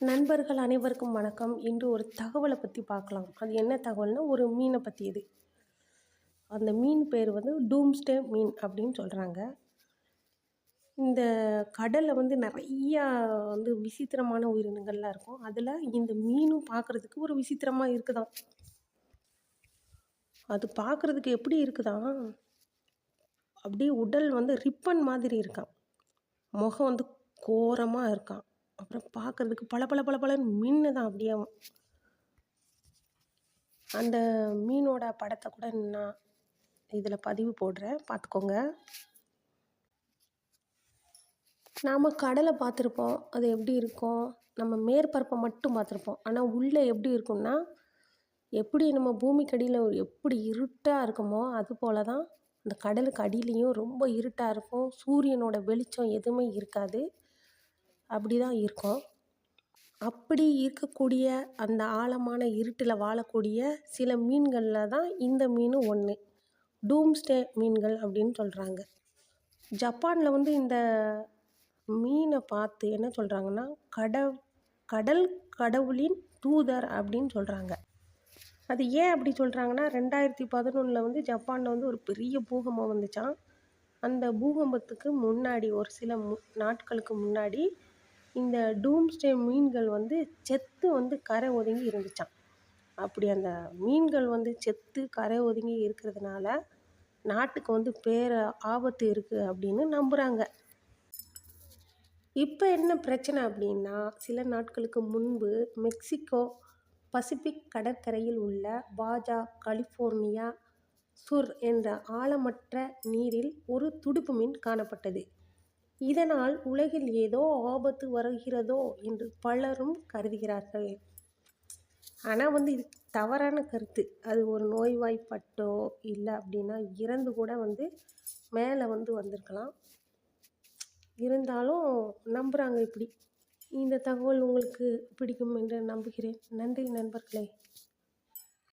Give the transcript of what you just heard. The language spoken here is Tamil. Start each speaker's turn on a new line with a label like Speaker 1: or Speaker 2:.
Speaker 1: நண்பர்கள் அனைவருக்கும் வணக்கம். இன்று ஒரு தகவலை பற்றி பார்க்கலாம். அது என்ன தகவல்னால் ஒரு மீனை பற்றி இது. அந்த மீன் பேர் வந்து டூம்ஸ்டே மீன் அப்படின்னு சொல்கிறாங்க இந்த கடலில் வந்து நிறையா வந்து விசித்திரமான உயிரினங்கள்லாம் இருக்கும். அதில் இந்த மீனும் பார்க்குறதுக்கு ஒரு விசித்திரமாக இருக்குதான். அது பார்க்குறதுக்கு எப்படி இருக்குதான்? அப்படியே உடல் வந்து ரிப்பன் மாதிரி இருக்கான் முகம் வந்து கோரமாக இருக்கான் அப்புறம் பார்க்குறதுக்கு பல பல பல பலன்னு தான் அப்படியே அந்த மீனோட படத்தை கூட நான் இதில் பதிவு போடுறேன். பார்த்துக்கோங்க. நாம் கடலை பார்த்துருப்போம். அது எப்படி இருக்கும்? நம்ம மேற்பரப்பை மட்டும் பார்த்துருப்போம். ஆனால் உள்ளே எப்படி இருக்கும்னா எப்படி நம்ம பூமிக்கடியில் எப்படி இருட்டாக இருக்குமோ அது போல தான் அந்த கடலுக்கு அடியிலையும் ரொம்ப இருட்டாக இருக்கும். சூரியனோட வெளிச்சம் எதுவுமே இருக்காது. அப்படி தான் இருக்கும். அப்படி இருக்கக்கூடிய அந்த ஆழமான இருட்டில் வாழக்கூடிய சில மீன்களில் தான் இந்த மீனும் ஒன்று டூம்ஸ்டே மீன்கள் அப்படின்னு சொல்கிறாங்க ஜப்பானில் வந்து இந்த மீனை பார்த்து என்ன சொல்கிறாங்கன்னா கட கடல் கடவுளின் தூதர் அப்படின்னு சொல்கிறாங்க அது ஏன் அப்படி சொல்கிறாங்கன்னா ரெண்டாயிரத்தி பதினொன்றில் வந்து ஜப்பானில் வந்து ஒரு பெரிய பூகம்பம் வந்துச்சான் அந்த பூகம்பத்துக்கு முன்னாடி ஒரு சில மு நாட்களுக்கு முன்னாடி இந்த டூம்ஸ்டே மீன்கள் வந்து செத்து வந்து கரை ஒதுங்கி இருந்துச்சான் அப்படி அந்த மீன்கள் வந்து செத்து கரை ஒதுங்கி இருக்கிறதுனால நாட்டுக்கு வந்து பேர ஆபத்து இருக்குது அப்படின்னு நம்புகிறாங்க இப்போ என்ன பிரச்சனை அப்படின்னா சில நாட்களுக்கு முன்பு மெக்சிகோ பசிபிக் கடற்கரையில் உள்ள பாஜா கலிஃபோர்னியா சுர் என்ற ஆழமற்ற நீரில் ஒரு துடுப்பு மீன் காணப்பட்டது. இதனால் உலகில் ஏதோ ஆபத்து வருகிறதோ என்று பலரும் கருதுகிறார்கள். ஆனால் வந்து இது தவறான கருத்து. அது ஒரு நோய்வாய்ப்பட்டோ இல்லை அப்படின்னா இறந்து கூட வந்து மேலே வந்து வந்திருக்கலாம். இருந்தாலும் நம்புகிறாங்க இப்படி. இந்த தகவல் உங்களுக்கு பிடிக்கும் என்று நம்புகிறேன். நன்றி நண்பர்களே.